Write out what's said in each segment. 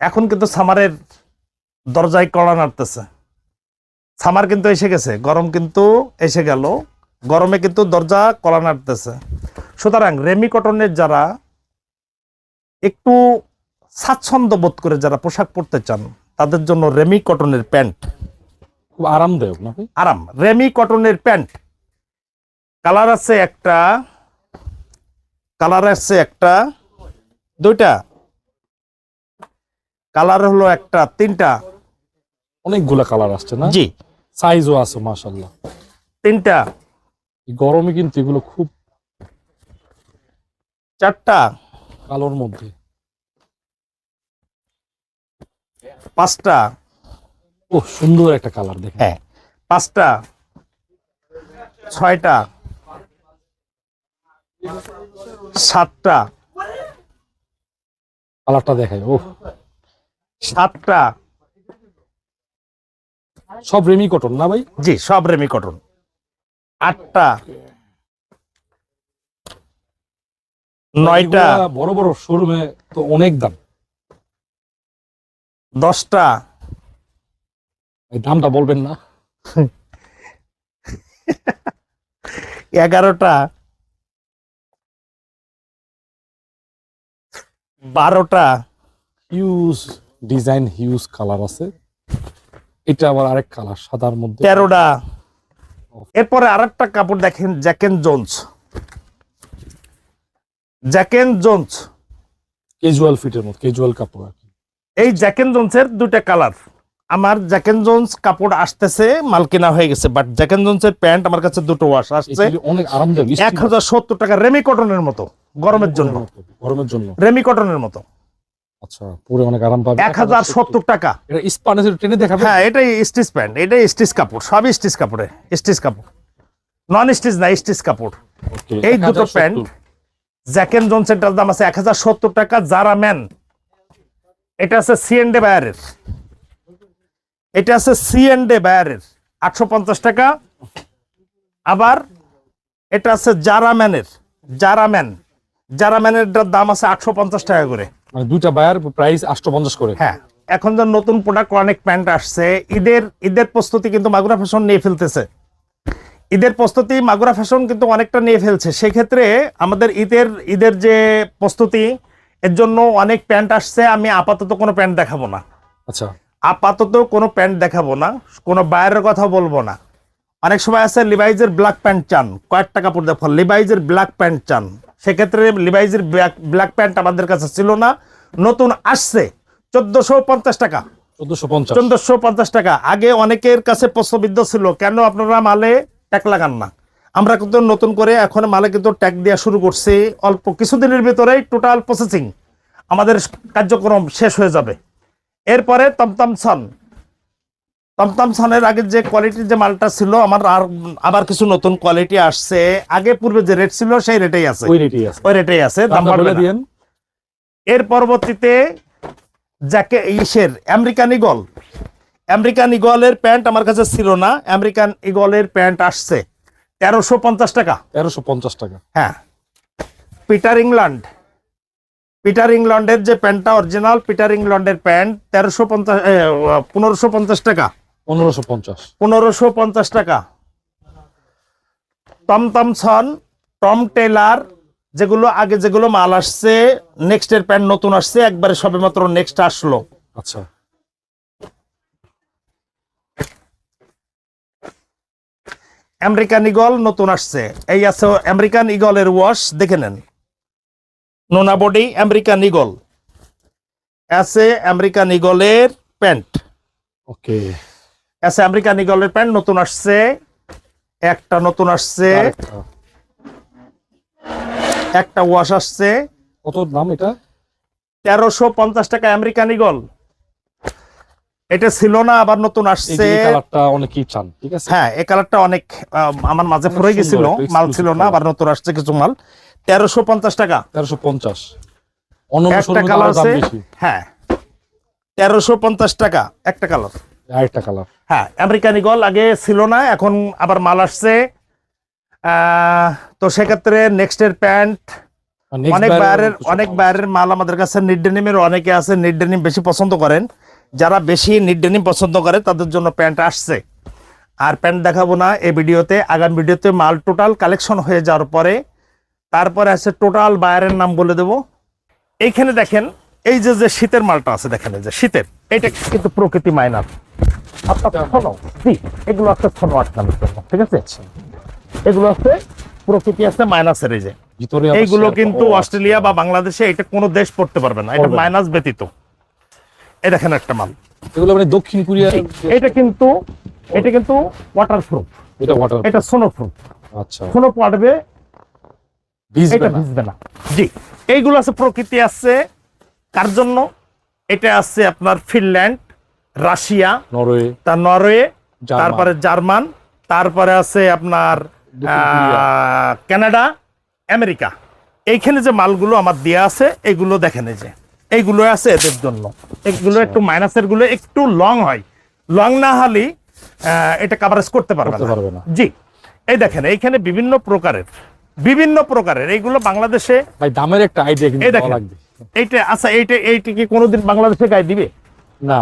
এখন কিন্তু সামারের দরজায় কড়া নাড়তেছে। সামার কিন্তু এসে গেছে গরম কিন্তু এসে গেল গরমে কিন্তু দরজা কড়া নাড়তেছে। সুতরাং রেমি কটনের যারা একটু স্বাচ্ছন্দ্য বোধ করে যারা পোশাক পরতে চান তাদের জন্য রেমি কটনের প্যান্ট। খুব আরামদায়ক না আরাম। রেমি কটনের প্যান্ট। কালার আছে একটা কালার আছে একটা দুইটা। কালার হলো একটা তিনটা। অনেকগুলো কালার আসছে না? জি। সাইজও আছে মাশাল্লাহ তিনটা। গরমে কিন্তু এগুলো খুব চারটা। কালোর মধ্যে। পাঁচটা। ও সুন্দর একটা কালার দেখেন। হ্যাঁ পাঁচটা। ছয়টা। সাতটা। কালারটা দেখায় ও সাতটা। সব রেমি কটন না ভাই? জি সব রেমি কটন। আটটা। নয়টা। বড় বড় শোরুমে তো অনেক দাম। দশটা। দামটা বলবেন না। এগারোটা। বারোটা। হিউজ ডিজাইন হিউজ কালার আছে। এটা আবার আরেক কালার সাদার মধ্যে। তেরোটা। এরপরে আরেকটা কাপড় দেখেন Jack and Jones Jack and Jones casual ফিটের মধ্যে ক্যাজুয়াল কাপড় আর কি। এই জ্যাকেন জোন্সের দুইটা কালার। আমার জ্যাকেন জোন্স কাপড় আসতেছে মাল কেনা হয়ে গেছে বাট জ্যাকেন জোন্সের প্যান্ট আমার কাছে দুটো ওয়াশ আসছে। অনেক আরামদায়ক এক হাজার সত্তর টাকা রেমি কটনের মতো গরমের জন্য। গরমের জন্য। রেমি কটনের মতো। আচ্ছা পরে অনেক আরাম পাবে। এক হাজার সত্তর টাকা। এটা স্পানেসের ট্রেনে দেখাবে? হ্যাঁ এটাই স্টিচ প্যান্ট এটাই স্টিচ কাপড় সবই স্টিচ কাপড়ে স্টিচ কাপড়। নন স্টিচ না স্টিচ কাপড়। এই দুটো প্যান্ট জ্যাকেন জনসেন্টার দাম আছে এক হাজার সত্তর টাকা যারা ম্যান এটা আছে সি ডে বায়ারের এটা আছে সি এন্ড ডে বায়ারের আটশো পঞ্চাশ টাকা। আবার এটা আছে জারা ম্যানের জারা ম্যান জারা ম্যানের দাম আছে আটশো পঞ্চাশ টাকা করে। মানে দুইটা বায়ার প্রাইস আটশো পঞ্চাশ করে। হ্যাঁ এখন যে নতুন প্রোডাক্ট অনেক প্যান্ট আসছে ঈদের ঈদের প্রস্তুতি কিন্তু মাগুরা ফ্যাশন নিয়ে ফেলতেছে। ঈদের প্রস্তুতি মাগুরা ফ্যাশন কিন্তু অনেকটা নিয়ে ফেলছে। সেক্ষেত্রে আমাদের ঈদের ঈদের যে প্রস্তুতি এর জন্য অনেক প্যান্ট আসছে আমি আপাতত কোনো প্যান্ট দেখাবো না। আচ্ছা। আপাতত কোনো প্যান্ট দেখাবো না কোনো বাইরের কথা বলব না। অনেক সময় আছে লিভাইজের ব্ল্যাক প্যান্ট চান কয়েকটা কাপড় দেখো লিভাইজের ব্ল্যাক প্যান্ট চান। সেক্ষেত্রে লিভাইজের ব্ল্যাক ব্ল্যাক প্যান্ট আমাদের কাছে ছিল না। নতুন আসছে। চোদ্দশো পঞ্চাশ টাকা। চোদ্দশো পঞ্চাশ। চোদ্দশো পঞ্চাশ টাকা। আগে অনেকের কাছে প্রশ্নবিদ্ধ ছিল কেন আপনারা মালে ট্যাগ লাগান না? আমরা কিন্তু নতুন করে এখন মালে কিন্তু ট্যাগ দেওয়া শুরু করছি। অল্প কিছুদিনের ভিতরেই টোটাল প্রসেসিং আমাদের কার্যক্রম শেষ হয়ে যাবে। এরপরে তমতম সন তমতম সনের আগে যে কোয়ালিটির যে মালটা ছিল আমার আর আবার কিছু নতুন কোয়ালিটি আসছে। আগে পূর্বে যে রেট ছিল সেই রেটেই আছে। ওই রেটই আছে। ওই রেটেই আছে। দাম বাড়বে দিয়েন। এর পরবর্তীতে যাকে ইসের আমেরিকান ইগল আমেরিকান ইগলের প্যান্ট আমার কাছে ছিল না। আমেরিকান ইগলের প্যান্ট আসছে। তেরোশো পঞ্চাশ টাকা। তেরোশো পঞ্চাশ টাকা। হ্যাঁ। Peter England. পিটার ইংল্যান্ডের যে প্যান্টটা অরিজিনাল পিটার ইংল্যান্ডের প্যান্ট তেরোশো পঞ্চাশ পনেরোশো পঞ্চাশ টাকা। পনেরোশো পঞ্চাশ। পনেরোশো পঞ্চাশ টাকা। টমটমসন টম টেলার যেগুলো আগে যেগুলো মাল আসছে নেক্সট এর প্যান্ট নতুন আসছে একবারে সবে মাত্র নেক্সট আসলো। আচ্ছা। আমেরিকান ইগল নতুন আসছে। এই আছে আমেরিকান ইগলের ওয়াশ দেখে নেন। নোনা বডি আমেরিকান ইগল আছে আমেরিকান ইগলের প্যান্ট। ওকে। আছে আমেরিকান ইগলের প্যান্ট নতুন আসছে। একটা নতুন আসছে। একটা ওয়াশ আসছে। কত দাম এটা? তেরোশো পঞ্চাশ টাকা আমেরিকান ইগল এটা ছিল না আবার নতুন আসছে। কালারটা অনেকেই চান ঠিক আছে? হ্যাঁ এই কালারটা অনেক আমার মাঝে পড়ে গেছিল মাল ছিল না আবার নতুন আসছে কিছু মাল। তেরোশো পঞ্চাশ টাকা। তেরোশো পঞ্চাশ। একটা কালার আছে। হ্যাঁ তেরোশো পঞ্চাশ টাকা একটা কালার আরেকটা কালার হ্যাঁ আমেরিকান ইগল আগে ছিল না এখন আবার মাল আসছে। তো সেক্ষেত্রে নেক্সটের প্যান্ট অনেক বায়ারের অনেক বায়ারের মাল আমাদের কাছে নিড ডেনিমের অনেকে আছে নিড ডেনিম বেশি পছন্দ করেন। যারা বেশি নিড ডেনিম পছন্দ করে তাদের জন্য প্যান্ট আসছে। আর প্যান্ট দেখাবো না এই ভিডিওতে আগামী ভিডিওতে মাল টোটাল কালেকশন হয়ে যাওয়ার পরে তারপরে আছে টোটাল বায়ারের নাম বলে দেবো। এইখানে দেখেন এই যে যে শীতের মালটা আছে দেখেন এই যে শীতের। এটা কিন্তু প্রকৃতি মাইনার আপনার শোনো জি এগুলো আছে শোনো আটকানোর জন্য ঠিক আছে? এগুলো আছে প্রকৃতি আছে মাইনাসের এই যে। এইগুলো কিন্তু অস্ট্রেলিয়া বা বাংলাদেশে এটা কোনো দেশ পড়তে পারবে না এটা মাইনাস ব্যতীত। এই দেখেন একটা মাল। এগুলো মানে দক্ষিণ কোরিয়া এটা কিন্তু এটা কিন্তু ওয়াটার প্রুফ এটা ওয়াটার এটা সোনো প্রুফ আচ্ছা সোনো পড়বে ভিজবে না। জি এইগুলো আছে প্রকৃতি আছে কার জন্য? এটা আছে আপনার ফিনল্যান্ড রাশিয়া নরওয়ে তার নরওয়ে জার্মান। তারপরে জার্মান তারপরে আছে আপনার কানাডা আমেরিকা। এইখানে যে মালগুলো আমার দেয়া আছে এগুলো দেখেন যে। এইগুলো আছে এদের জন্য। এগুলো। একটু মাইনাসেরগুলো একটু লং হয়। লং না হলে আহ, এটা কাভারেজ করতে পারবে না। পারবে না। জি। এই দেখেন এইখানে বিভিন্ন প্রকারের বিভিন্ন প্রকারের এইগুলো বাংলাদেশে ভাই দামের একটা আইডিয়া কিন্তু এই দেখেন এইটা আচ্ছা এইটা এইটা কি কোনোদিন বাংলাদেশে গায়ে দিবে? না।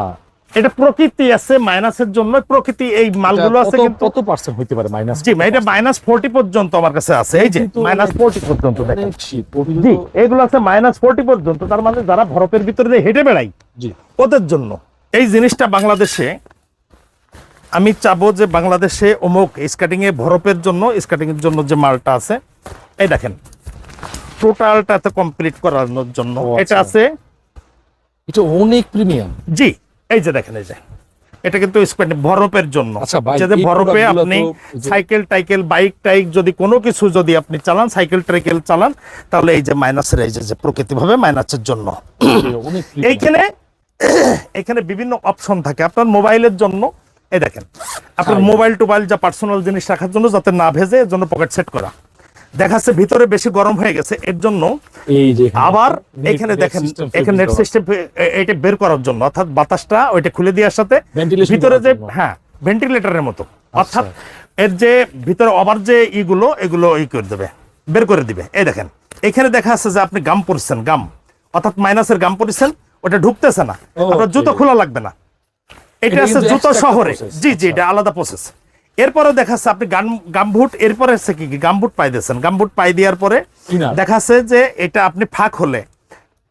এটা প্রকৃতি আছে মাইনাসের জন্য প্রকৃতি এই মালগুলো আছে কিন্তু কত পার্সেন্ট হইতে পারে মাইনাস? জি এটা মাইনাস ফোরটি পর্যন্ত আমার কাছে আছে এই যে মাইনাস ফোরটি পর্যন্ত দেখেন জি এগুলো আছে মাইনাস ফোরটি পর্যন্ত তার মানে যারা বরফের ভিতরে হেঁটে বেড়াই জি। ওদের জন্য। এই জিনিসটা বাংলাদেশে আমি চাবো যে বাংলাদেশে অমুক স্কাটিং এ বরফের জন্য স্কাটিং এর জন্য যে মালটা আছে এই দেখেন। টোটালটাতে কমপ্লিট করানোর জন্য। এটা আচ্ছা। আছে? এটা অনেক প্রিমিয়াম জি এই যে দেখেন এই যে। এটা কিন্তু বরফের জন্য। আচ্ছা যাতে বরফে আপনি সাইকেল টাইকেল বাইক টাইক যদি কোনো কিছু যদি আপনি চালান সাইকেল টাইকেল চালান তাহলে এই যে মাইনাসের এই যে প্রকৃতিভাবে মাইনাসের জন্য। এইখানে এখানে বিভিন্ন অপশন থাকে। আপনার মোবাইলের জন্য এই দেখেন আপনার। মোবাইল টোবাইল যা পার্সোনাল জিনিস রাখার জন্য যাতে না ভেজে এর জন্য পকেট সেট করা। দেখাচ্ছে ভিতরে বেশি গরম হয়ে গেছে। এর জন্য আবার এখানে দেখেন এখানে নেট সিস্টেম এটা বের করার জন্য। অর্থাৎ বাতাসটা ওইটা খুলে দেওয়ার সাথে ভিতরে যে আচ্ছা। হ্যাঁ ভেন্টিলেটরের মতো। অর্থাৎ এর যে ভিতরে আবার যে ইগুলো এগুলো ই করে দেবে বের করে দিবে। এই দেখেন এখানে দেখা যাচ্ছে যে আপনি গাম পরছেন গাম অর্থাৎ মাইনাসের গাম পরছেন ওটা ঢুকতেছে না। আপনার জুতো খোলা লাগবে না। এটা এটা আছে জুতো শহরে। জি জি এটা আলাদা প্রসেস এরপরে দেখাচ্ছে আপনি গান গামবুট এরপরে আছে কি গামবুট পাই দিয়েছেন। গামবুট পাই দেওয়ার পরে Inner। দেখা যাচ্ছে যে এটা আপনি ফাঁক হলে।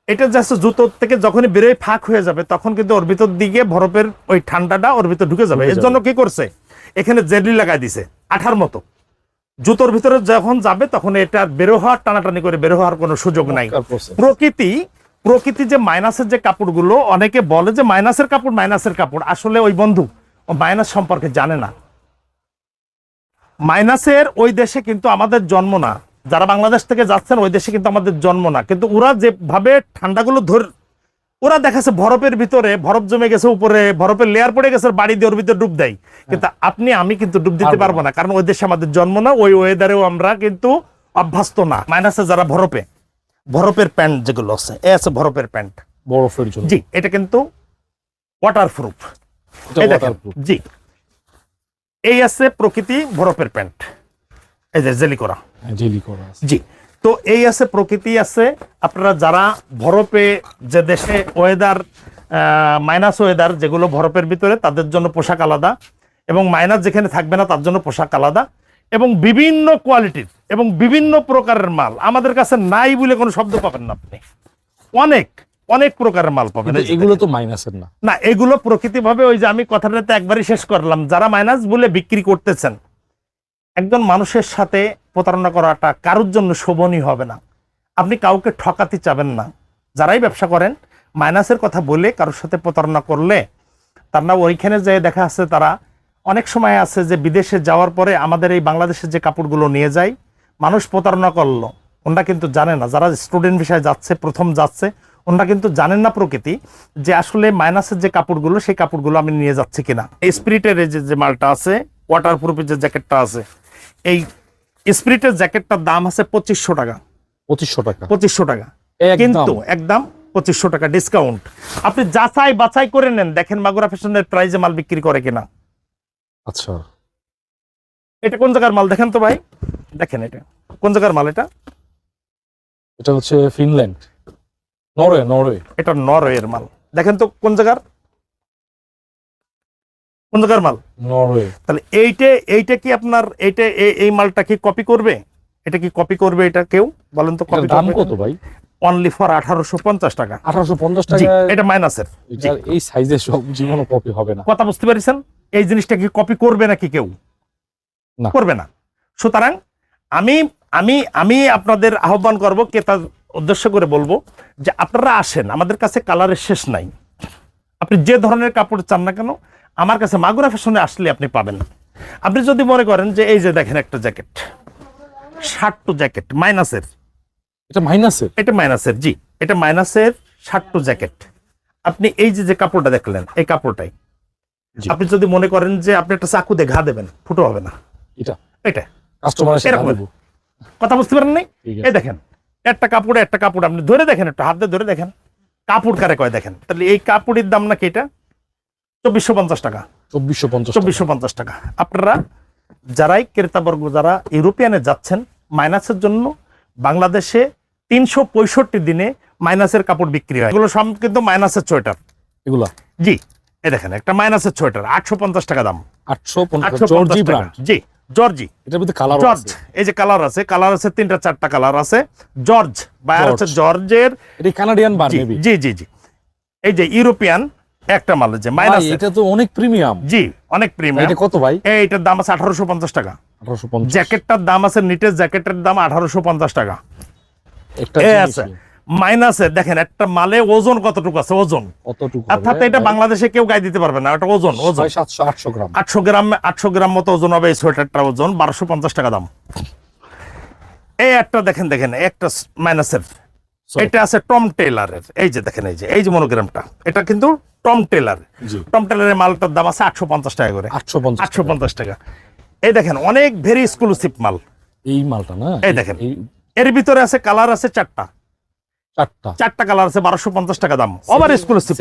এটা জাস্ট জুতোর থেকে যখনই বেরোয় ফাঁক হয়ে যাবে তখন কিন্তু ওর ভিতর দিকে বরফের ওই ঠান্ডাটা ওর ভিতর ঢুকে যাবে। এর জন্য কি করছে? এখানে জেলি লাগাই দিছে আঠার মতো। জুতোর ভিতরে যখন যাবে তখন এটা বেরো হওয়ার টানাটানি করে বেরো হওয়ার কোনো সুযোগ নাই। প্রকৃতি প্রকৃতি যে মাইনাসের যে কাপড়গুলো অনেকে বলে যে মাইনাসের কাপড় মাইনাসের কাপড়। আসলে ওই বন্ধু ও মাইনাস সম্পর্কে জানে না। মাইনাসের ওই দেশে কিন্তু আমাদের জন্ম না। যারা বাংলাদেশ থেকে যাচ্ছেন ওই দেশে কিন্তু আমাদের জন্ম না। কিন্তু ওরা যেভাবে ঠান্ডাগুলো ধর ওরা দেখাচ্ছে বরফের ভিতরে বরফ জমে গেছে উপরে বরফের লেয়ার পড়ে গেছে বাড়ি দিয়ে ওর ভিতরে ডুব দেয়। কিন্তু আপনি আমি কিন্তু ডুব দিতে পারব না কারণ ওই দেশে আমাদের জন্ম না ওই ওয়েদারেও আমরা কিন্তু অভ্যস্ত না। মাইনাসে যারা বরফে বরফের প্যান্ট যেগুলো আছে এ আছে বরফের প্যান্ট বরফের জি এটা কিন্তু ওয়াটারপ্রুফ এটা এই জি। এই আছে প্রকৃতি বরফের প্যান্ট। এই যে জেলি করা। জেলি করা জি তো এই আছে প্রকৃতি আছে। আপনারা যারা বরফে যে দেশে ওয়েদার মাইনাস ওয়েদার যেগুলো বরফের ভিতরে তাদের জন্য পোশাক আলাদা এবং মাইনাস যেখানে থাকবে না তার জন্য পোশাক আলাদা এবং বিভিন্ন কোয়ালিটির এবং বিভিন্ন প্রকারের মাল। আমাদের কাছে নাই বলে কোনো শব্দ পাবেন না আপনি। অনেক। অনেক প্রকারের মাল পাবেন এগুলো তো মাইনাসের না। না এগুলো প্রকৃতিভাবে ওই যে আমি কথাটা তো একবারই শেষ করলাম যারা মাইনাস বলে বিক্রি করতেছেন একজন মানুষের সাথে প্রতারণা করাটা কারোর জন্য শোভনীয় হবে না। আপনি কাউকে ঠকাতে চাবেন না। যারাই ব্যবসা করেন মাইনাসের কথা বলে কারোর সাথে প্রতারণা করলে তার না ওইখানে যে দেখা আছে তারা অনেক সময় আছে যে বিদেশে যাওয়ার পরে আমাদের এই বাংলাদেশের যে কাপড়গুলো নিয়ে যায় মানুষ প্রতারণা করল। ওনারা কিন্তু জানে না। যারা স্টুডেন্ট বিষয়ে যাচ্ছে প্রথম যাচ্ছে ওনারা কিন্তু জানেন না প্রকৃতি যে আসলে মাইনাসের যে কাপড়গুলো সেই কাপড়গুলো আমি নিয়ে যাচ্ছি কিনা। স্পিরিটের যে যে মালটা আছে ওয়াটার প্রুফের যে জ্যাকেটটা আছে এই স্পিরিটের জ্যাকেটটার দাম আছে পঁচিশশো টাকা। পঁচিশশো টাকা। পঁচিশশো টাকা। একদম। কিন্তু একদম পঁচিশশো টাকা ডিসকাউন্ট আপনি যাচাই বাছাই করে নেন দেখেন মাগুরা ফ্যাশনের প্রাইজে মাল বিক্রি করে কিনা। আচ্ছা। এটা কোন জায়গার মাল? দেখেন তো ভাই। দেখেন এটা। কোন জায়গার মাল এটা? এটা হচ্ছে ফিনল্যান্ড। Norway Norway. এটা নরওয়ের মাল। দেখেন তো কোন জায়গার? কোন জায়গার মাল? নরওয়ে। তাহলে এইটা এইটা কি আপনার এইটা এই- মালটা কি কপি করবে? এটা কি কপি করবে এটা কেউ? বলেন তো কপি দাম কত ভাই? অনলি ফর আঠারোশো পঞ্চাশ টাকা। আঠারোশো পঞ্চাশ টাকা এটা মাইনাসের এই সাইজের সব জীবনও কপি হবে না। কথা বুঝতে পারছেন? এই জিনিসটা কি কপি করবে নাকি কেউ? না। করবে না। সুতরাং আমি আমি আমি আপনাদের আহ্বান করব কে তার উদ্দেশ্য করে বলব যে আপনারা আসেন আমাদের কাছে কালারের শেষ নাই। আপনি যে ধরনের কাপড় চান না কেন আমার কাছে মাগুরা ফ্যাশনে আসলে আপনি পাবেন। আপনি যদি মনে করেন যে এই যে দেখেন একটা জ্যাকেট শার্ট টু জ্যাকেট মাইনাসের। এটা মাইনাসের? এটা মাইনাসের জি এটা মাইনাসের শার্ট টু জ্যাকেট। আপনি এই যে যে কাপড়টা দেখলেন এই কাপড়টাই। আপনি যদি মনে করেন যে আপনি একটা চাকু দিয়ে ঘা দেবেন ফুটো হবে না। এটা। এটা। কাস্টমার এরকম। কথা বুঝতে পারেন নাই? এই দেখেন একটা কাপড় একটা কাপড় আপনি ধরে দেখেন একটু হাত দিয়ে ধরে দেখেন। কাপড় কারে কয় দেখেন? তাহলে এই কাপড়ের দাম নাকি এটা? চব্বিশশো পঞ্চাশ টাকা। চব্বিশশো পঞ্চাশ চব্বিশশো পঞ্চাশ টাকা। আপনারা যারাই ক্রেতাবর্গ যারা ইউরোপিয়ানে যাচ্ছেন মাইনাসের জন্য বাংলাদেশে তিনশো পঁয়ষট্টি দিনে মাইনাসের কাপড় বিক্রি হয়। এগুলো সব কিন্তু মাইনাসের সোয়েটার। এগুলা? জি। এই দেখেন একটা মাইনাসের সোয়েটার আটশো পঞ্চাশ টাকা দাম। আটশো পঞ্চাশ আটশো পঞ্চাশ টাকা। জি। জর্জি। এটার মধ্যে কালার জর্জ। এই যে কালার আছে কালার আছে তিনটা চারটা কালার আছে। জর্জ। বা আর হচ্ছে জর্জের এটা কানাডিয়ান বার জি জি জি এই যে ইউরোপিয়ান একটা মাল যে মাইনাস এটা তো অনেক প্রিমিয়াম জি অনেক প্রিমিয়াম এটা কত ভাই? এইটার দাম আছে আঠারোশো পঞ্চাশ টাকা। আঠারোশো পঞ্চাশ। জ্যাকেটটার দাম আছে নিটের জ্যাকেটের দাম আঠারোশো পঞ্চাশ টাকা। একটা আছে। মাইনাসে দেখেন একটা মালে ওজন কতটুকু আছে? ওজন। অতটুকু অর্থাৎ এটা বাংলাদেশে কেউ গায়ে দিতে পারবে না এটা ওজন ওজন। ছয় সাতশো আটশো গ্রাম। আটশো গ্রাম আটশো গ্রাম মতো ওজন হবে এই সোয়েটারটার ওজন বারোশো পঞ্চাশ টাকা দাম। এই একটা দেখেন দেখেন একটা মাইনাসের। এটা আছে টম টেলারের এই যে দেখেন এই যে এই যে মনোগ্রামটা। এটা কিন্তু টম টেলার টম টেলারের মালটার দাম আছে আটশো পঞ্চাশ টাকা করে। আটশো পঞ্চাশ আটশো পঞ্চাশ টাকা। এই দেখেন অনেক ভেরি এক্সক্লুসিভ মাল। এই মালটা না? এই দেখেন। এর ভিতরে আছে কালার আছে চারটা। চারটা। চারটা কালার আছে বারোশো পঞ্চাশ টাকা দাম। ওভার এক্সক্লুসিভ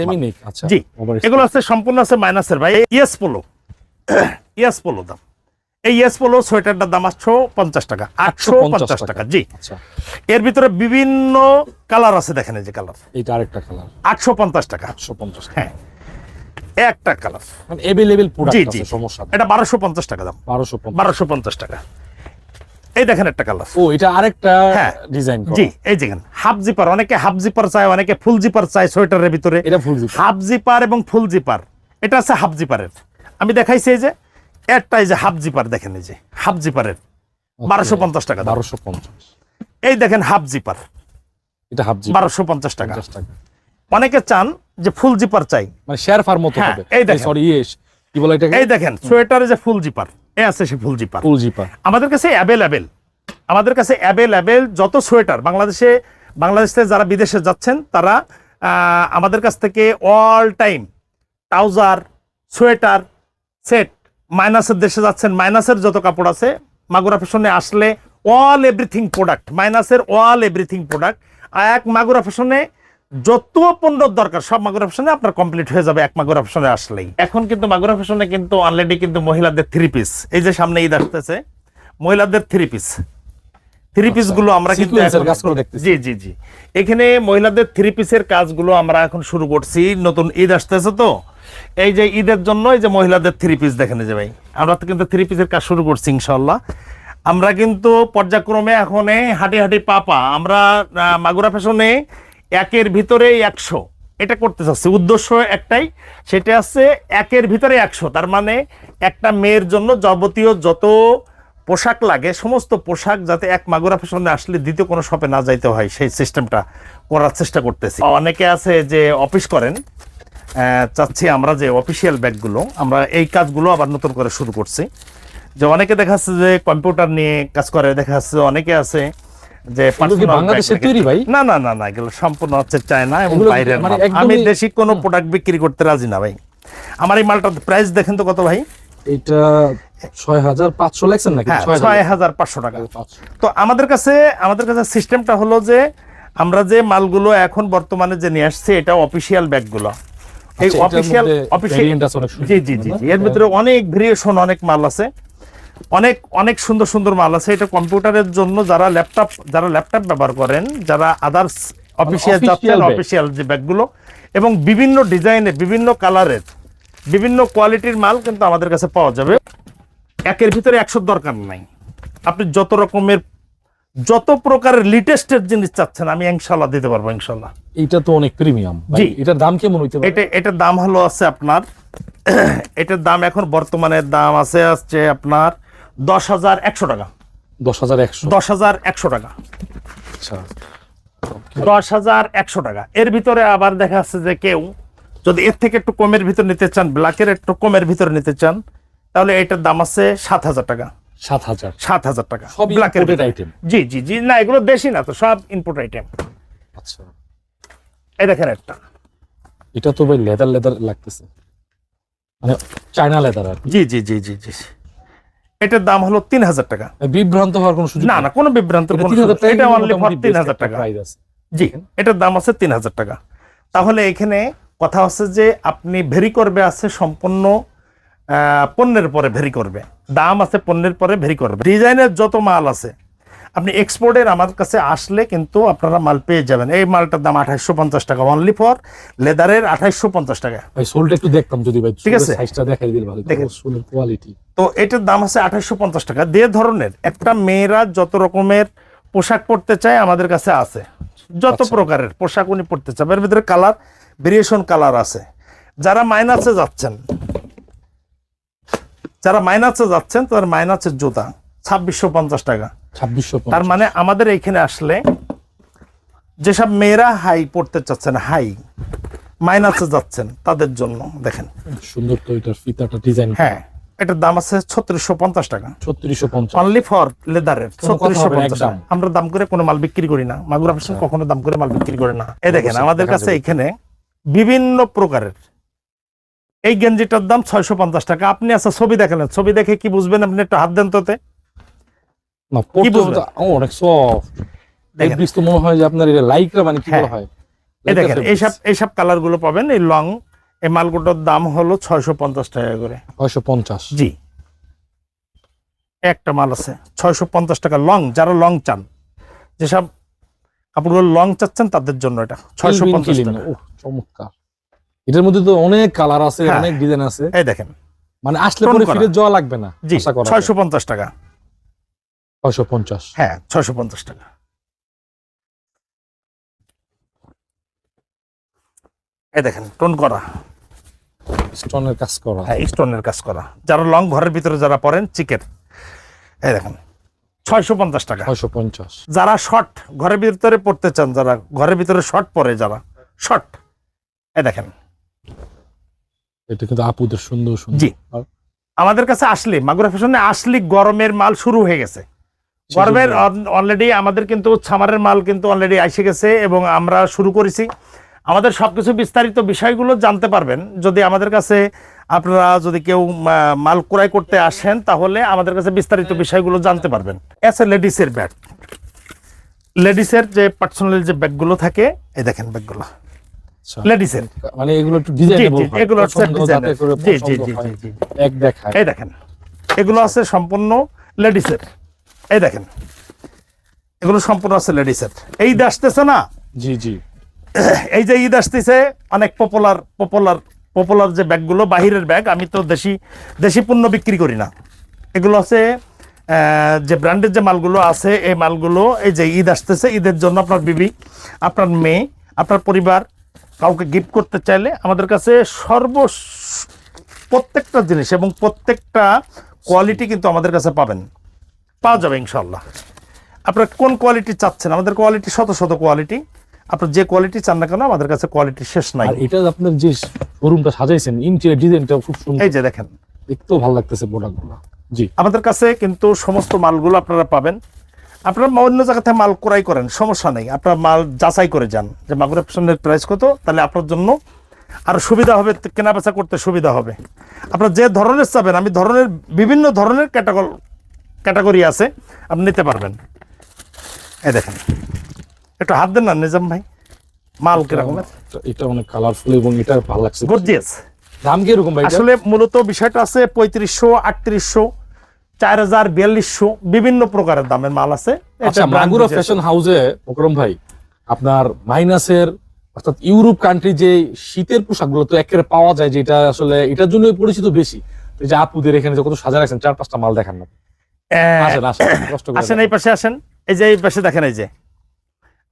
আচ্ছা জি এগুলো আছে সম্পূর্ণ আছে মাইনাসের ভাই ইয়েস পোলো। ইয়েস পোলো দাম। এই ইয়েস পোলো সোয়েটারটার দাম আটশো পঞ্চাশ টাকা। আটশো পঞ্চাশ টাকা। জি। আচ্ছা। এর ভিতরে বিভিন্ন কালার আছে দেখেন এই যে কালার। এইটা আরেকটা কালার। আটশো পঞ্চাশ টাকা। আটশো পঞ্চাশ হ্যাঁ একটা কালার। মানে এভেলেবেল জি প্রোডাক্ট আছে সমস্যা এটা বারোশো পঞ্চাশ টাকা দাম। বারোশো পঞ্চাশ। বারোশো পঞ্চাশ টাকা। এই দেখেন একটা কালার ও এটা আরেকটা হ্যাঁ। ডিজাইন জি এই দেখেন হাফ জিপার অনেকে হাফ জিপার চায় অনেকে ফুল জিপার চায় সোয়েটারের ভিতরে। এটা ফুল জিপ হাফ জিপার এবং ফুল জিপার এটা আছে হাফ জিপারের আমি দেখাইছি এই যে একটা এই যে হাফ জিপার দেখেন এই যে হাফ জিপারের বারোশো পঞ্চাশ টাকা বারোশো পঞ্চাশ। এই দেখেন হাফ জিপার এটা হাফ জিপ বারোশো পঞ্চাশ টাকা। টাকা। অনেকে চান যে ফুল জিপার চাই। মানে শেয়ার ফার মতো হ্যাঁ, হবে। এই দেখেন। সরি ইয়েস কি বলে এটাকে? এই দেখেন সোয়েটারে যে ফুল জিপার এ আছে সে ফুল জিপার ফুল জিপা আমাদের কাছে অ্যাভেলেবেল আমাদের কাছে অ্যাভেলেবেল যত সোয়েটার বাংলাদেশে বাংলাদেশে যারা বিদেশে যাচ্ছেন তারা আমাদের কাছ থেকে all time trouser sweater set মাইনাসের দেশে যাচ্ছেন মাইনাসের যত কাপড় আছে মাগুরা ফ্যাশনে আসলে অল এভরিথিং প্রোডাক্ট মাইনাসের অল এভরিথিং প্রোডাক্ট এক মাগুরা ফ্যাশনে যত পণ্য দরকার সব মাগুরা ফ্যাশনে আপনার কমপ্লিট হয়ে যাবে এক মাগুরা ফ্যাশনে আসলেই। এখন কিন্তু মাগুরা ফ্যাশনে কিন্তু অলরেডি কিন্তু মহিলাদের থ্রি পিস এই যে সামনে ঈদ আসতেছে মহিলাদের থ্রি পিস থ্রি পিসগুলো আমরা কিন্তু। জি জি জি। এখানে মহিলাদের থ্রি পিসের কাজগুলো আমরা এখন শুরু করছি। নতুন ঈদ আসতেছে তো। এই যে ঈদের জন্য এই যে মহিলাদের থ্রি পিস দেখেন যে ভাই। আমরা তো কিন্তু থ্রি পিসের কাজ শুরু করছি ইনশাল্লাহ আমরা কিন্তু পর্যায়ক্রমে এখন হাঁটি হাঁটি পাপা আমরা মাগুরা ফ্যাশনে একের ভিতরে একশো। এটা করতে চাচ্ছি। উদ্দেশ্য একটাই, সেটা আছে একের ভিতরে একশো। তার মানে একটা মেয়ের জন্য যাবতীয় যত পোশাক লাগে, সমস্ত পোশাক যাতে এক মাগুরা ফ্যাশনে আসলে দ্বিতীয় কোনো শপে না যাইতে হয়, সেই সিস্টেমটা করার চেষ্টা করতেছি। অনেকে আছে যে অফিস করেন চাচ্ছি আমরা যে অফিসিয়াল ব্যাগগুলো, আমরা এই কাজগুলো আবার নতুন করে শুরু করছি। যে অনেকে দেখা যাচ্ছে যে কম্পিউটার নিয়ে কাজ করে, দেখা যাচ্ছে অনেকে আছে যে রেখে- তৈরি ভাই? না না না না এগুলো সম্পূর্ণ হচ্ছে চায়না এবং বাইরের মানে আমি দেশি কোনো প্রোডাক্ট বিক্রি করতে রাজি না ভাই। আমার এই মালটার প্রাইস দেখেন তো কত ভাই? এটা ছয় হাজার পাঁচশো লেখছেন নাকি? হ্যাঁ ছয় ছয় হাজার পাঁচশো টাকা। তো আমাদের কাছে আমাদের কাছে সিস্টেমটা হলো যে আমরা যে মালগুলো এখন বর্তমানে যে নিয়ে আসছি এটা অফিসিয়াল ব্যাগগুলো এই আচ্ছা, অফিসিয়াল অফিসিয়াল জি জি জি জি। এর ভিতরে অনেক ভেরিয়েশন অনেক মাল আছে। অনেক অনেক সুন্দর সুন্দর মাল আছে। এটা কম্পিউটারের জন্য যারা ল্যাপটপ যারা ল্যাপটপ ব্যবহার করেন যারা আদার্স অফিসিয়াল যাচ্ছেন অফিসিয়াল যে ব্যাগগুলো এবং বিভিন্ন ডিজাইনের বিভিন্ন কালারের বিভিন্ন কোয়ালিটির মাল কিন্তু আমাদের কাছে পাওয়া যাবে। একের ভিতরে একশো দরকার নাই। আপনি যত রকমের যত প্রকারের লেটেস্টের জিনিস চাচ্ছেন আমি ইনশাল্লাহ দিতে পারব ইনশাল্লাহ এটা তো অনেক প্রিমিয়াম জি। এটার দাম কেমন হইতে পারে? এটা এটার দাম হলো আছে আপনার এটার দাম এখন বর্তমানে দাম আছে আসছে আপনার দশ হাজার একশো টাকা। দশ হাজার একশো। দশ হাজার একশো টাকা। আচ্ছা। দশ হাজার একশো টাকা। এর ভিতরে আবার দেখা যাচ্ছে যে কেউ যদি এর থেকে একটু কমের ভিতর নিতে চান ব্ল্যাকের একটু কমের ভিতরে নিতে চান তাহলে এটার দাম আছে সাত হাজার টাকা। সাত হাজার। সাত হাজার টাকা। সব ব্ল্যাকের ভিতরে। জি জি জি। না এগুলো দেশি না তো সব ইনপুট আইটেম আচ্ছা। এই দেখেন একটা। এটা তো ভাই লেদার লেদার লাগতেছে। মানে চায়না লেদার আর জি জি জি জি জি। এটার দাম হলো তিন হাজার টাকা। বিভ্রান্ত হওয়ার কোনো সুযোগ না না কোনো বিভ্রান্ত এটা অনলি ফর তিন হাজার টাকা। জি এটার দাম আছে তিন হাজার টাকা। তাহলে এখানে কথা হচ্ছে যে আপনি ভেরি করবে আছে সম্পূর্ণ পণ্যের পরে ভেরি করবে। দাম আছে পণ্যের পরে ভেরি করবে। ডিজাইনের যত মাল আছে আপনি এক্সপোর্টের আমার কাছে আসলে কিন্তু আপনারা মাল পেয়ে যাবেন। এই মালটার দাম আঠাইশশো পঞ্চাশ টাকা অনলি ফর লেদারের আঠাইশশো পঞ্চাশ টাকা। ভাই সোলটা একটু দেখতাম যদি ভাই। ঠিক আছে। সাইজটা দেখাই দিলে ভালো দেখেন। কোয়ালিটি তো এটার দাম আছে পঞ্চাশ টাকা। যে ধরনের একটা মেয়েরা যত রকমের পোশাক পরতে চায় আমাদের কাছে আছে। যত আচ্ছা। প্রকারের পোশাক উনি পরতে চায় এর ভিতরে কালার ভেরিয়েশন কালার আছে। যারা মাইনাসে যাচ্ছেন যারা মাইনাসে যাচ্ছেন তাদের মাইনাসের জুতা ছাব্বিশশো পঞ্চাশ টাকা। ছাব্বিশশো তার মানে আমাদের এইখানে আসলে যেসব মেয়েরা হাই পড়তে চাচ্ছেন হাই মাইনাসে যাচ্ছেন তাদের জন্য দেখেন। সুন্দর তো এটার ফিতাটা ডিজাইন হ্যাঁ। এটার দাম আছে ছত্রিশশো পঞ্চাশ টাকা। ছত্রিশশো পঞ্চাশ। অনলি ফর লেদারের ছত্রিশশো পঞ্চাশ আমরা দাম করে কোনো মাল বিক্রি করি না। মাগুরা ফ্যাশন কখনো দাম করে মাল বিক্রি করে না। এই দেখেন আমাদের কাছে এখানে বিভিন্ন প্রকারের। এই গেঞ্জিটার দাম ছয়শো পঞ্চাশ টাকা। আপনি আচ্ছা ছবি দেখালেন ছবি দেখে কি বুঝবেন আপনি একটু হাত দেন তোতে? অনেক সফট মনে হয় যে আপনার এটা লাইকরা মানে কি হ্যাঁ। হয়? এই দেখেন এইসব এইসব কালারগুলো পাবেন এই লং এই মালগুলোর দাম হলো ছয়শো পঞ্চাশ টাকা করে। ছয়শো পঞ্চাশ। জি। একটা মাল আছে ছয়শো পঞ্চাশ টাকা লং যারা লং চান। যেসব কাপড়গুলো লং চাচ্ছেন তাদের জন্য এটা ছয়শো পঞ্চাশ টাকা। চমৎকার। এটার মধ্যে তো অনেক কালার আছে হ্যাঁ। অনেক ডিজাইন আছে। এই দেখেন। মানে আসলে পরে ফিরে যাওয়া লাগবে না জি ছয়শো পঞ্চাশ টাকা। ছয়শো পঞ্চাশ। হ্যাঁ ছয়শো পঞ্চাশ টাকা। এই দেখেন টোন করা। স্টোনের কাজ করা। হ্যাঁ স্টোনের কাজ করা। যারা লং ঘরের ভিতরে যারা পরেন চিকেন। এই দেখেন ছয়শো পঞ্চাশ টাকা। ছয়শো পঞ্চাশ। যারা শর্ট ঘরের ভিতরে পড়তে চান যারা ঘরের ভিতরে শর্ট পরে যারা শর্ট। এই দেখেন। এটা কিন্তু আপুদের সুন্দর সুন্দর। জি। আমাদের কাছে আসলে মাগুরা ফ্যাশনে আসলে গরমের মাল শুরু হয়ে গেছে। গরমের অলরেডি আমাদের কিন্তু ছামারের মাল কিন্তু অলরেডি এসে গেছে এবং আমরা শুরু করেছি। আমাদের সবকিছু বিস্তারিত বিষয়গুলো জানতে পারবেন। যদি আমাদের কাছে আপনারা যদি কেউ মাল ক্রয় করতে আসেন তাহলে আমাদের কাছে বিস্তারিত বিষয়গুলো জানতে পারবেন। S A লেডিসের bag. লেডিসের যে পার্সোনাল যে ব্যাগগুলো থাকে এই দেখেন ব্যাগগুলো। আচ্ছা। লেডিসের। মানে এগুলো একটু জি ডিজাইনেবল এগুলো হচ্ছে ডিজাইনের জি জি জি জি জি। এক দেখায়। এই দেখেন। এগুলো আছে সম্পূর্ণ লেডিসের। এই দেখেন। এগুলো সম্পূর্ণ আছে লেডিসের। এই ঈদ আসতেছে না? জি জি। এই যে ঈদ আসতেছে, অনেক পপুলার পপুলার পপুলার যে ব্যাগগুলো, বাহিরের ব্যাগ, আমি তো দেশি দেশি পণ্য বিক্রি করি না। এগুলো আছে যে ব্র্যান্ডের যে মালগুলো আছে, এই মালগুলো, এই যে ঈদ আসতেছে, ঈদের জন্য আপনার বিবি, আপনার মেয়ে, আপনার পরিবার, কাউকে গিফট করতে চাইলে আমাদের কাছে সর্ব প্রত্যেকটা জিনিস এবং প্রত্যেকটা কোয়ালিটি কিন্তু আমাদের কাছে পাবেন। পাওয়া যাবে ইনশাল্লাহ আপনার কোন কোয়ালিটি চাচ্ছেন? আমাদের কোয়ালিটি শত শত কোয়ালিটি আপনার যে কোয়ালিটি চান না কেন আমাদের কাছে কোয়ালিটি শেষ নাই। এটা আপনার যে শোরুমটা সাজাইছেন ইন্টেরিয়র ডিজাইনটা খুব সুন্দর। এই যে দেখেন। দেখতেও ভালো লাগতেছে প্রোডাক্টগুলো জি। আমাদের কাছে কিন্তু সমস্ত মালগুলো আপনারা পাবেন। আপনারা অন্য জায়গা থেকে মাল ক্রয় করেন সমস্যা নেই। আপনার মাল যাচাই করে যান যে মাগুর অপশনের প্রাইস কত তাহলে আপনার জন্য আরও সুবিধা হবে কেনা বেচা করতে সুবিধা হবে। আপনার যে ধরনের চাবেন আমি ধরনের বিভিন্ন ধরনের ক্যাটাগর ক্যাটাগরি আছে আপনি নিতে পারবেন। এই দেখেন। একটু হাত দেন না নিজাম ভাই। মাল কিরকমের এটা- অনেক কালারফুল এবং এটা ভালো লাগছে। গর্জিয়াস দাম কি এরকম ভাই আসলে মূলত বিষয়টা আছে পঁয়ত্রিশশো আটত্রিশশো চার হাজার বিয়াল্লিশশো বিভিন্ন প্রকারের দামের মাল আছে। আচ্ছা মাগুরা ফ্যাশন হাউসে মোকরম ভাই আপনার মাইনাসের অর্থাৎ ইউরোপ কান্ট্রি যে শীতের পোশাকগুলো তো একেবারে পাওয়া যায় যেটা আসলে এটার জন্য পরিচিত বেশি। তো যে আপুদের এখানে কত সাজা রাখছেন চার পাঁচটা মাল দেখান না। আসেন আসেন আসেন এই পাশে আসেন। এই যে এই পাশে দেখেন এই যে।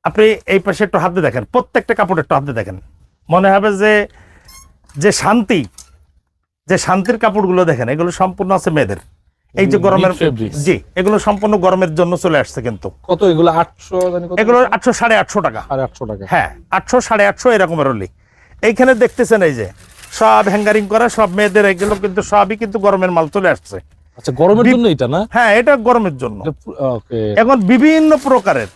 আপনি এই পাশে একটু হাতে দেখেন প্রত্যেকটা কাপড় একটু হাতে দেখেন। মনে হবে যে যে শান্তি যে শান্তির কাপড়গুলো দেখেন এগুলো সম্পূর্ণ আছে মেয়েদের। এই যে গরমের জি এগুলো সম্পূর্ণ গরমের জন্য চলে আসছে কিন্তু। কত এগুলো? আটশো এগুলো আটশো সাড়ে আটশো টাকা। আটশো টাকা। হ্যাঁ আটশো সাড়ে আটশো এরকমের হলি এইখানে দেখতেছেন এই যে সব হ্যাঙ্গারিং করা সব মেয়েদের এগুলো কিন্তু সবই কিন্তু গরমের মাল চলে আসছে। আচ্ছা গরমের জন্য এটা না? হ্যাঁ এটা গরমের জন্য। এখন বিভিন্ন প্রকারের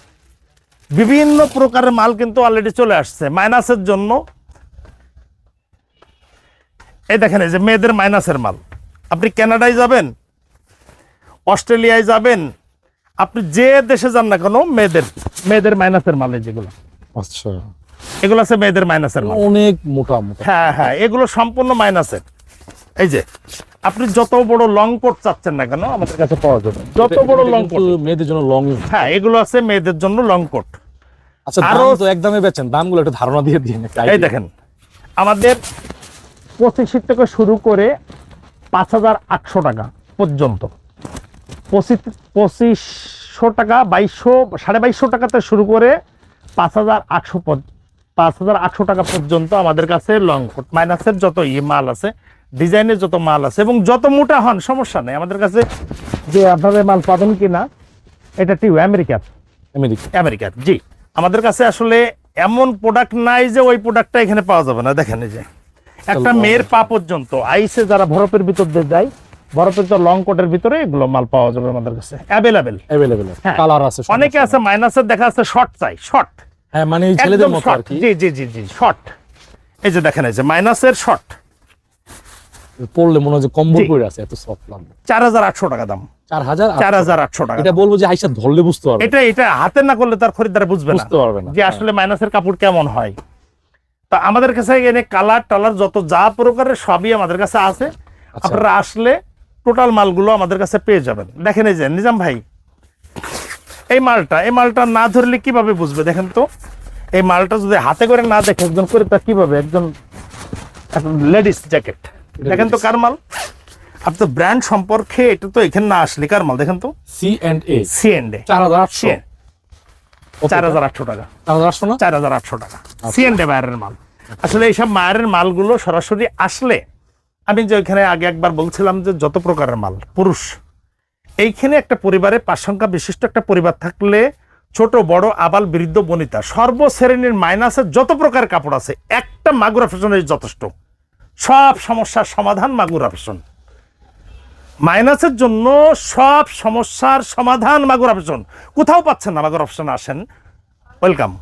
বিভিন্ন প্রকারের মাল কিন্তু অলরেডি চলে আসছে মাইনাসের জন্য। এই দেখেন এই যে মেয়েদের মাইনাসের মাল। আপনি কানাডায় যাবেন অস্ট্রেলিয়ায় যাবেন আপনি যে দেশে যান না কেন মেয়েদের মেয়েদের মাইনাসের মাল এই যেগুলো। আচ্ছা। এগুলো আছে মেয়েদের মাইনাসের মাল। অনেক মোটা মোটা। হ্যাঁ হ্যাঁ এগুলো সম্পূর্ণ মাইনাসের এই যে আপনি যত বড় লং কোট চাচ্ছেন না কেন আমাদের কাছে পাওয়া যাবে। যত বড় লং কোট মেয়েদের জন্য লং হ্যাঁ এগুলো আছে মেয়েদের জন্য লং কোট আচ্ছা আরো- তো একদমে বেচেন দামগুলো একটা ধারণা দিয়ে দিন এই দেখেন আমাদের পঁচিশ থেকে শুরু করে পাঁচ হাজার আটশো টাকা পর্যন্ত। পঁচিশ পঁচিশশো টাকা বাইশশো সাড়ে বাইশশো টাকাতে শুরু করে পাঁচ হাজার আটশো পাঁচ হাজার আটশো টাকা পর্যন্ত আমাদের কাছে লং কোট মাইনাসের যত ই মাল আছে ডিজাইনের যত মাল আছে এবং যত মোটা হন সমস্যা নেই। আমাদের কাছে যে আপনাদের মাল পাবেন কিনা এটা টিউ আমেরিকার। আমেরিকা আমেরিকার জি। আমাদের কাছে আসলে এমন প্রোডাক্ট নাই যে ওই প্রোডাক্টটা এখানে পাওয়া যাবে না। দেখেন যে একটা মেয়ের পা পর্যন্ত আইসে যারা বরফের ভিতর দিয়ে যায় বরফের তো লং কোটের ভিতরে এগুলো মাল পাওয়া যাবে আমাদের কাছে। অ্যাভেলেবেল অ্যাভেলেবেল হ্যাঁ। কালার আছে অনেকে আছে মাইনাসের দেখা আছে শর্ট চাই শর্ট হ্যাঁ মানে এই ছেলেদের মতো আর কি। জি জি জি জি শর্ট এই যে দেখেন এই যে মাইনাসের শর্ট পড়লে মনে হয় যে কম্বল পরে আছে এত সফট লাগবে চার হাজার আটশো টাকা দাম। চার হাজার চার হাজার আটশো টাকা এটা বলব যে আইসা ধরলে বুঝতে পারবে। এটা এটা হাতে না করলে তার খরিদ্দার বুঝবে না। বুঝতে পারবে না যে আসলে মাইনাসের কাপড় কেমন হয়। তা আমাদের কাছে এনে কালার টালার যত যা প্রকারের সবই আমাদের কাছে আছে। আচ্ছা। আপনারা আসলে টোটাল মালগুলো আমাদের কাছে পেয়ে যাবেন। দেখেন এই যে নিজাম ভাই এই মালটা এই মালটা না ধরলে কীভাবে বুঝবে? দেখেন তো এই মালটা যদি হাতে করে না দেখে একজন করে তা কীভাবে একজন লেডিস জ্যাকেট দেখেন তো কার মাল? আপনি তো ব্র্যান্ড সম্পর্কে এটা তো এখানে না আসলে কার মাল? দেখেন তো। C and A C and A চার হাজার আটশো। চার হাজার আটশো টাকা। চার হাজার আটশো না? চার হাজার আটশো টাকা। সি এন্ড এ মায়ের মাল। আসলে এইসব মায়ের মালগুলো সরাসরি আসলে আমি যে ওইখানে আগে একবার বলছিলাম যে যত প্রকারের মাল পুরুষ। এইখানে একটা পরিবারে পাঁচ সংখ্যা বিশিষ্ট একটা পরিবার থাকলে ছোট বড় আবাল বৃদ্ধ বনিতা সর্বশ্রেণীর মাইনাসের যত প্রকার কাপড় আছে একটা মাগুরা ফ্যাশনের যথেষ্ট। সব সমস্যার সমাধান মাগুর ফ্যাশন মাইনাসের জন্য সব সমস্যার সমাধান মাগুর ফ্যাশন কোথাও পাচ্ছেন না মাগুরা ফ্যাশন আসেন। ওয়েলকাম